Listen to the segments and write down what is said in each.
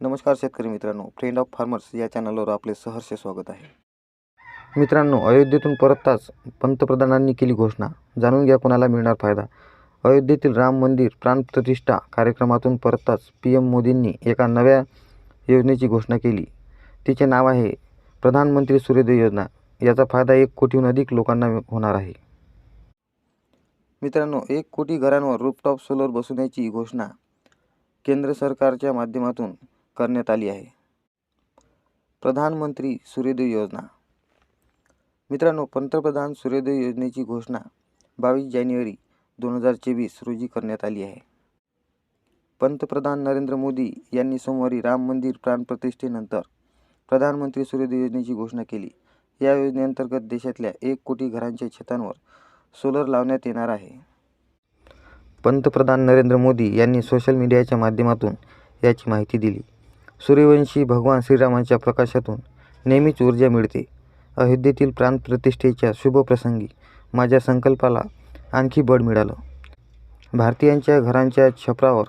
नमस्कार शेतकरी मित्रांनो फ्रेंड ऑफ फार्मर्स या चॅनलवर आपले सहर्ष स्वागत आहे. मित्रांनो अयोध्येतून परतताच पंतप्रधानांनी केली घोषणा. जाणून घ्या कोणाला मिळणार फायदा. अयोध्येतील राम मंदिर प्राणप्रतिष्ठा कार्यक्रमातून परतताच पी एम मोदींनी एका नव्या योजनेची घोषणा केली. तिचे नाव आहे प्रधानमंत्री सूर्योदय योजना. याचा फायदा एक कोटीहून अधिक लोकांना होणार आहे. मित्रांनो एक कोटी घरांवर रूपटॉप सोलर बसवण्याची घोषणा केंद्र सरकारच्या माध्यमातून करण्यात आली आहे. प्रधानमंत्री सूर्योदय योजना. मित्रांनो पंतप्रधान सूर्योदय योजनेची घोषणा बावीस जानेवारी दोन हजार चोवीस रोजी करण्यात आली आहे. पंतप्रधान नरेंद्र मोदी यांनी सोमवारी राम मंदिर प्राणप्रतिष्ठेनंतर प्रधानमंत्री सूर्योदय योजनेची घोषणा केली. या योजनेअंतर्गत देशातल्या एक कोटी घरांच्या छतांवर सोलर लावण्यात येणार आहे. पंतप्रधान नरेंद्र मोदी यांनी सोशल मीडियाच्या माध्यमातून याची माहिती दिली. सूर्यवंशी भगवान श्रीरामांच्या प्रकाशातून नेहमीच ऊर्जा मिळते. अयोध्येतील प्राणप्रतिष्ठेच्या शुभप्रसंगी माझ्या संकल्पाला आणखी बळ मिळालं. भारतीयांच्या घरांच्या छपरावर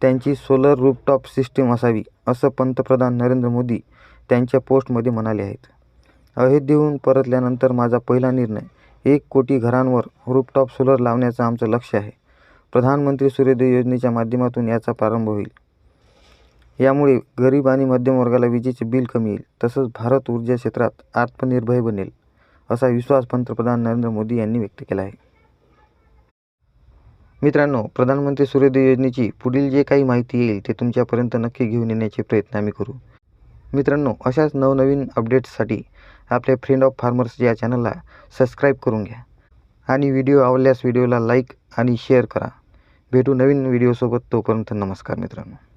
त्यांची सोलर रूपटॉप सिस्टीम असावी असं पंतप्रधान नरेंद्र मोदी त्यांच्या पोस्टमध्ये म्हणाले आहेत. अयोध्येहून परतल्यानंतर माझा पहिला निर्णय एक कोटी घरांवर रूपटॉप सोलर लावण्याचं आमचं लक्ष आहे. प्रधानमंत्री सूर्योदय योजनेच्या माध्यमातून याचा प्रारंभ होईल. यामुळे गरीब आणि मध्यम वर्गाला विजेचे बिल कमी येईल. तसंच भारत ऊर्जा क्षेत्रात आत्मनिर्भर बनेल असा विश्वास पंतप्रधान नरेंद्र मोदी यांनी व्यक्त केला आहे. मित्रांनो प्रधानमंत्री सूर्योदय योजनेची पुढील जे काही माहिती येईल ते तुमच्यापर्यंत नक्की घेऊन येण्याचे प्रयत्न आम्ही करू. मित्रांनो अशाच नवनवीन अपडेट्ससाठी आपल्या फ्रेंड ऑफ फार्मर्स या चॅनलला सबस्क्राईब करून घ्या. आणि व्हिडिओ आवडल्यास व्हिडिओला लाईक आणि शेअर करा. भेटू नवीन व्हिडिओसोबत तोपर्यंत नमस्कार मित्रांनो.